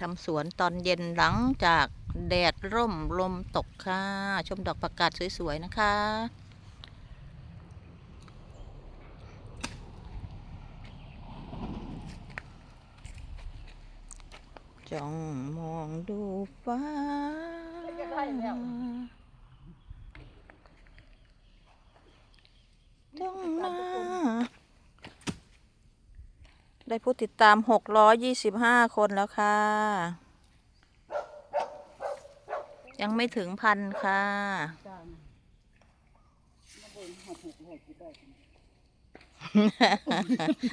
ทำสวนตอนเย็นหลังจากแดดร่มลมตกค่ะ ชมดอกประกาศสวย ๆ นะคะ จ้องมองดูฟ้า จ้องหน้า ได้ผู้ติดตาม 625 คนแล้วค่ะ ยังไม่ถึงพันค่ะ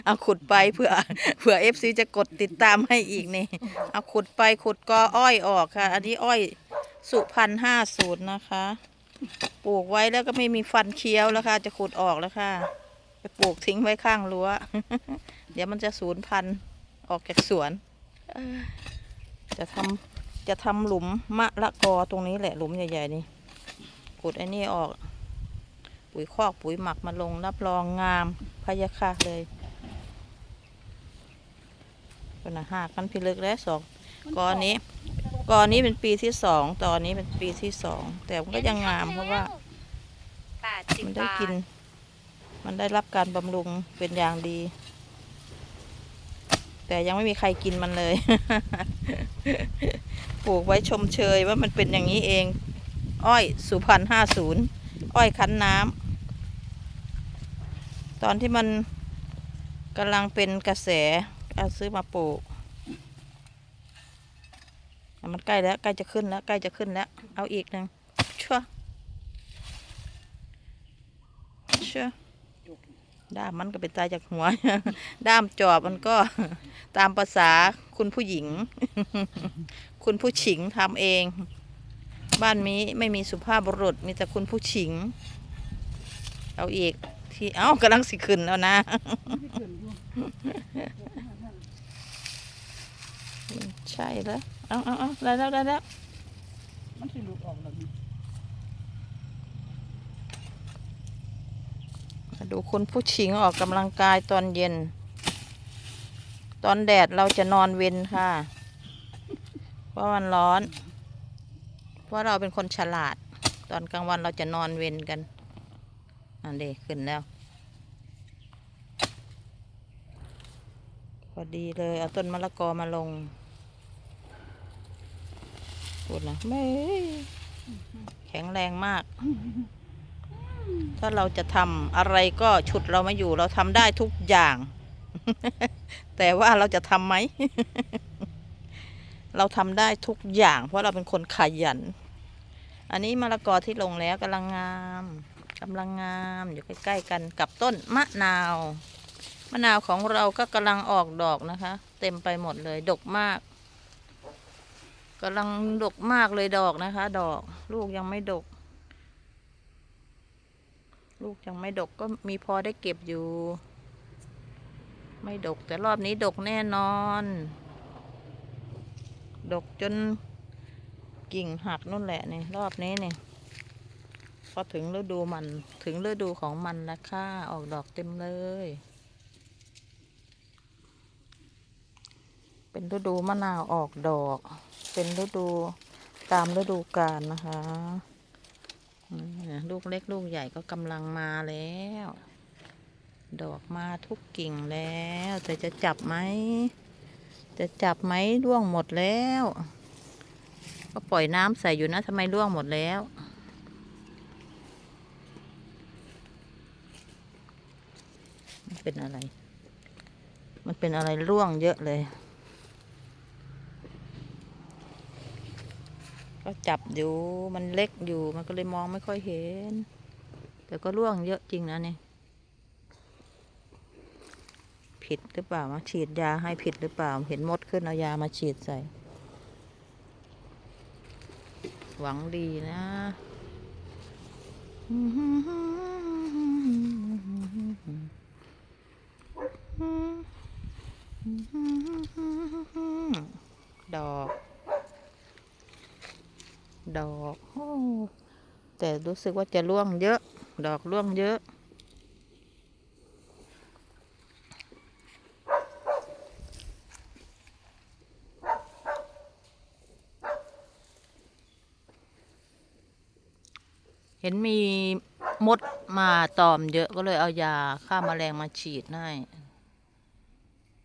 เอาขุดไปเผื่อเผื่อเอฟซีจะกดติดตามให้อีกนี่ เอาขุดไปขุดกออ้อยออกค่ะ อันนี้อ้อยสุพันห้าสูตรนะคะ ปลูกไว้แล้วก็ไม่มีฟันเคี้ยวแล้วค่ะ จะขุดออกแล้วค่ะ ไปปลูกทิ้งไว้ข้างรั้ว เดี๋ยวมันจะสูญพันธุ์ออกจากสวนเอ้อจะทำจะทำหลุมมะละกอตรงนี้แหละหลุมใหญ่ๆนี่ขุดไอ้นี่ออก ปุ๋ยคอกปุ๋ยหมักมาลงรับรองงามพะยะค่ะเลยเป็นอาหารกันพิลึกแล้วสองกอนี้กอนี้เป็นปีที่สองตอนนี้เป็นปีที่สองแต่มันก็ยังงามเพราะว่าแปดสิบมันได้บาทกิน มันได้รับการบำรุงเป็นอย่างดี แต่ยังไม่มีใครกินมันเลย ปลูกไว้ชมเชยว่ามันเป็นอย่างนี้เอง อ้อยสุพรรณห้าศูนย์อ้อยคั้นน้ำตอนที่มันกำลังเป็นกระแสเอาซื้อมาปลูก มันใกล้แล้วใกล้จะขึ้นแล้วใกล้จะขึ้นแล้ว เอาอีกหนึ่งชั่วชื่ ด้ามมันก็เป็นตายจากหัว ด้ามจอบมันก็ตามภาษาคุณผู้หญิง คุณผู้ฉิงทำเอง บ้านนี้ไม่มีสุภาพบุรุษ มีแต่คุณผู้ฉิง เอาอีกที่เอ้ากำลังสิขึ้นแล้วนะใช่แล้วเอาเอาเอาได้แล้วได้แล้วมันสิลุดออกแล้วนี่ มา ดูคุณผู้ชิงออกกำลังกายตอนเย็น ตอนแดดเราจะนอนเวนค่ะ เพราะมันร้อน เพราะเราเป็นคนฉลาด ตอนกลางวันเราจะนอนเวนกันอันเดขึ้นแล้ว พอดีเลย เอาต้นมะละกอมาลงพูดนะไม่แข็งแรงมาก ถ้าเราจะทำอะไรก็ฉุดเราไม่อยู่ เราทำได้ทุกอย่าง แต่ว่าเราจะทำไหม เราทำได้ทุกอย่าง เพราะเราเป็นคนขยัน อันนี้มะละกอที่ลงแล้วกำลังงามกำลังงามอยู่ใกล้ๆกันกับต้นมะนาว มะนาวของเราก็กำลังออกดอกนะคะ เต็มไปหมดเลยดกมากกำลังดกมากเลยดอกนะคะ ดอกลูกยังไม่ดก ลูกยังไม่ดกก็มีพอได้เก็บอยู่ ไม่ดกแต่รอบนี้ดกแน่นอน ดกจนกิ่งหักนู่นแหละนี่รอบนี้นี่พอถึงฤดูมันถึงฤดูของมันแล้วค่ะออกดอกเต็มเลย เป็นฤดูมะนาวออกดอก เป็นฤดูตามฤดูกาลนะคะ ลูกเล็กลูกใหญ่ก็กำลังมาแล้ว ดอกมาทุกกิ่งแล้ว แต่จะจับไหม จะจับไหมร่วงหมดแล้ว ก็ปล่อยน้ำใส่อยู่นะทำไมร่วงหมดแล้ว มันเป็นอะไร มันเป็นอะไรร่วงเยอะเลย ก็จับอยู่มันเล็กอยู่มันก็เลยมองไม่ค่อยเห็น แต่ก็ร่วงเยอะจริงนะเนี่ยผิดหรือเปล่ามาฉีดยาให้ผิดหรือเปล่า เห็นมดขึ้นเอายามาฉีดใส่ หวังดีนะ แต่รู้สึกว่าจะร่วงเยอะ ดอกร่วงเยอะ เห็นมีมดมาตอมเยอะก็เลยเอายาฆ่ามาแมลงมาฉีดให้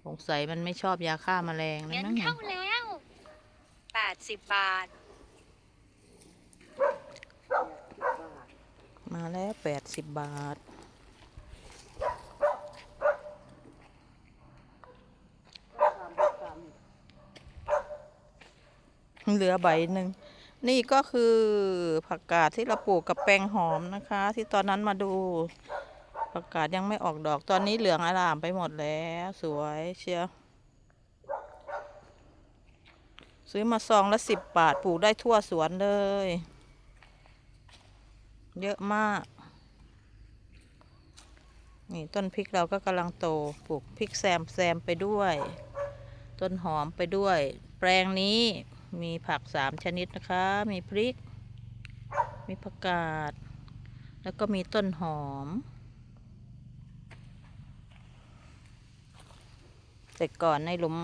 สงสัยมันไม่ชอบยาฆ่ามาแมลงนะเงิมั้งเข้าแล้วแปดสิบบาท มาแล้วแปดสิบบาท เหลือใบหนึ่ง นี่ก็คือผักกาดที่เราปลูกกับแปลงหอมนะคะ ที่ตอนนั้นมาดู ผักกาดยังไม่ออกดอกตอนนี้เหลืองอร่ามไปหมดแล้ว สวยเชียวซื้อมาซองละสิบบาทปลูกได้ทั่วสวนเลย เยอะมาก นี่ต้นพริกเราก็กำลังโต ปลูกพริกแซมแซมไปด้วย ต้นหอมไปด้วย แปลงนี้มีผักสามชนิดนะคะ มีพริก มีผักกาด แล้วก็มีต้นหอม แต่ก่อนในหลุม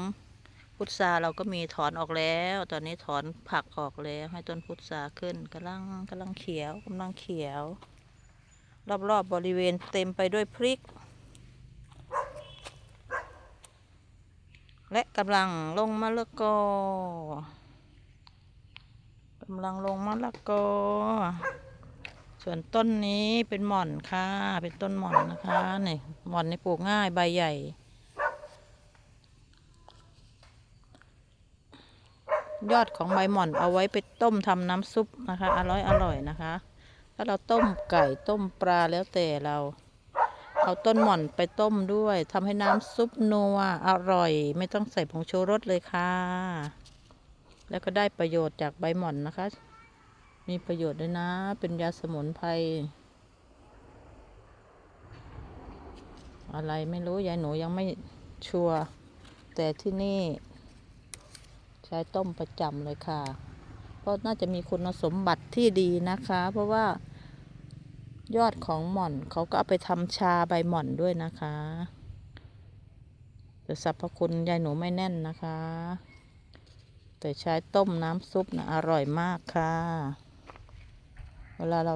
พุทราเราก็มีถอนออกแล้ว ตอนนี้ถอนผักออกแล้วให้ต้นพุทราขึ้นกำลังกำลังเขียวกำลังเขียว รอบๆบบริเวณเต็มไปด้วยพริก และกำลังลงมะละกอกำลังลงมะละกอ ส่วนต้นนี้เป็นหม่อนค่ะ เป็นต้นหม่อนนะคะนี่หม่อนนี่ปลูกง่ายใบใหญ่ ยอดของใบหม่อนเอาไว้ไปต้มทำน้ำซุปนะคะ อร่อยอร่อยนะคะ ถ้าเราต้มไก่ต้มปลาแล้วแต่เรา เอาต้นหม่อนไปต้มด้วยทำให้น้ำซุปนัวอร่อย ไม่ต้องใส่ผงชูรสเลยค่ะ แล้วก็ได้ประโยชน์จากใบหม่อนนะคะ มีประโยชน์ด้วยนะ เป็นยาสมุนไพรอะไรไม่รู้ยายหนูยังไม่ชัวร์แต่ที่นี่ ช้ต้มประจำเลยค่ะ เพราะน่าจะมีคุณสมบัติที่ดีนะคะ เพราะว่ายอดของหม่อนเขาก็เอาไปทำชาใบหม่อนด้วยนะคะแต่สรรพคุณยายหนูไม่แน่นนะคะ แต่ใช้ต้มน้ำซุปนะอร่อยมากค่ะ เวลาเรา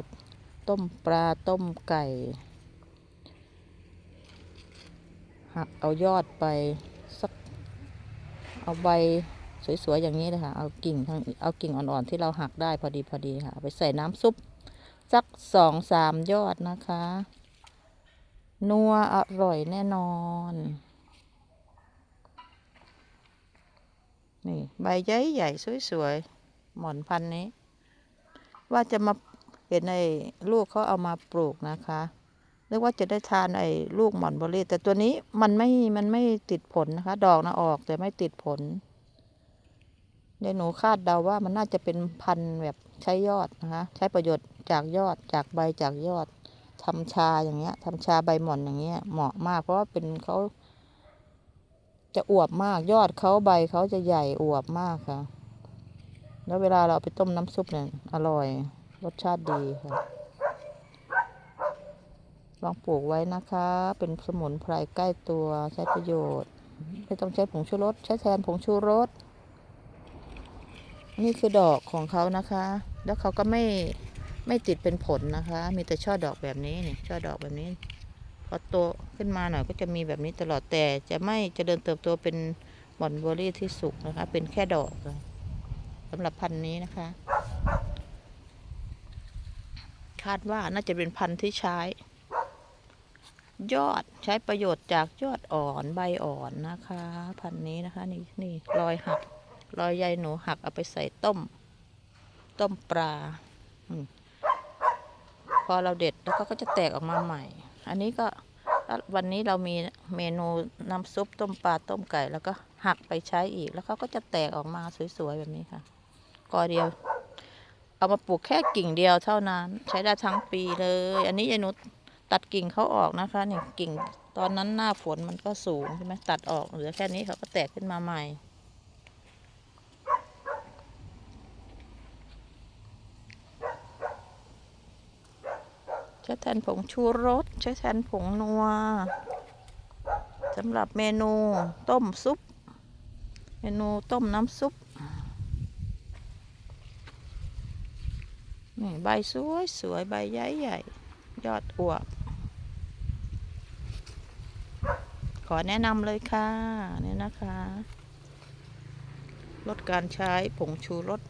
ต้มปลาต้มไก่หักเอายอดไปสักเอาใบ สวยๆอย่างนี้เลยค่ะ เอากิ่งทางเอากิ่งอ่อนๆที่เราหักได้พอดีพอดีค่ะ ไปใส่น้ำซุปสักสองสามยอดนะคะ นัวอร่อยแน่นอน นี่ใบใหญ่ใหญ่ๆสวยๆ หมอนพันนี้ ว่าจะมาเห็นไอ้ลูกเขาเอามาปลูกนะคะเรียกว่าจะได้ทานไอ้ลูกหมอนเบอรี่แต่ตัวนี้มันไม่มันไม่ติดผลนะคะ ดอกนะออกแต่ไม่ติดผล เดี๋ยวหนูคาดเดาว่ามันน่าจะเป็นพันธุ์แบบใช้ยอดนะคะ ใช้ประโยชน์จากยอดจากใบจากยอดทำชาอย่างเงี้ยทำชาใบหม่อนอย่างเงี้ย เหมาะมากเพราะว่าเป็นเขาจะอวบมากยอดเขาใบเขาจะใหญ่อวบมากค่ะ แล้วเวลาเราเอาไปต้มน้ำซุปเนี่ยอร่อย รสชาติดีค่ะ ลองปลูกไว้นะคะ เป็นสมุนไพรใกล้ตัวใช้ประโยชน์ ไม่ต้องใช้ผงชูรสใช้แทนผงชูรส นี่คือดอกของเขานะคะ แล้วเขาก็ไม่ไม่ติดเป็นผลนะคะ มีแต่ช่อดอกแบบนี้นี่ช่อดอกแบบนี้ พอโตขึ้นมาหน่อยก็จะมีแบบนี้ตลอดแต่จะไม่เจริญเติบโตเป็นหมอนเบอร์รี่ที่สุกนะคะ เป็นแค่ดอกสำหรับพันธุ์นี้นะคะ คาดว่าน่าจะเป็นพันธุ์ที่ใช้ ยอดใช้ประโยชน์จากยอดอ่อนใบอ่อนนะคะ พันธุ์นี้นะคะ นี่นี่รอยหัก รอยใยหนูหักเอาไปใส่ต้ม ต้มปลาพอเราเด็ดแล้วก็ก็จะแตกออกมาใหม่ อันนี้ก็วันนี้เรามีเมนูน้ำซุปต้มปลาต้มไก่ แล้วก็หักไปใช้อีก แล้วเขาก็จะแตกออกมาสวยๆแบบนี้ค่ะกอเดียว เอามาปลูกแค่กิ่งเดียวเท่านั้น ใช้ได้ทั้งปีเลย อันนี้ยายนุตัดกิ่งเขาออกนะคะเนี่ยกิ่งตอนนั้นหน้าฝนมันก็สูงใช่ไหมตัดออกเหลือแค่นี้เขาก็แตกขึ้นมาใหม่ ใช้แทนผงชูรส ใช้แทนผงนัวสำหรับเมนูต้มซุป เมนูต้มน้ำซุป นี่ใบใบสวยสวยใบใหญ่ใหญ่ยอดอวบ ขอแนะนำเลยค่ะเนี่ยนะคะ ลดการใช้ผงชูรส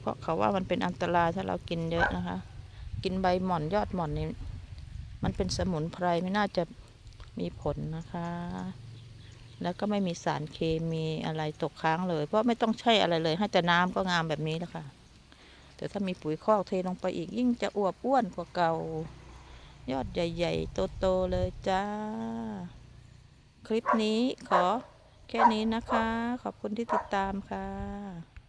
เพราะเขาว่ามันเป็นอันตรายถ้าเรากินเยอะนะคะ กินใบหม่อนยอดหม่อนนี่มันเป็นสมุนไพรไม่น่าจะมีผลนะคะ แล้วก็ไม่มีสารเคมีอะไรตกค้างเลย เพราะไม่ต้องใช่อะไรเลย ให้แต่น้ำก็งามแบบนี้แล้วค่ะแต่ถ้ามีปุ๋ยคอกเทลงไปอีกยิ่งจะอวบอ้วนกว่าเก่า ยอดใหญ่ ๆ โต ๆ เลยจ้า คลิปนี้ขอแค่นี้นะคะ ขอบคุณที่ติดตามค่ะ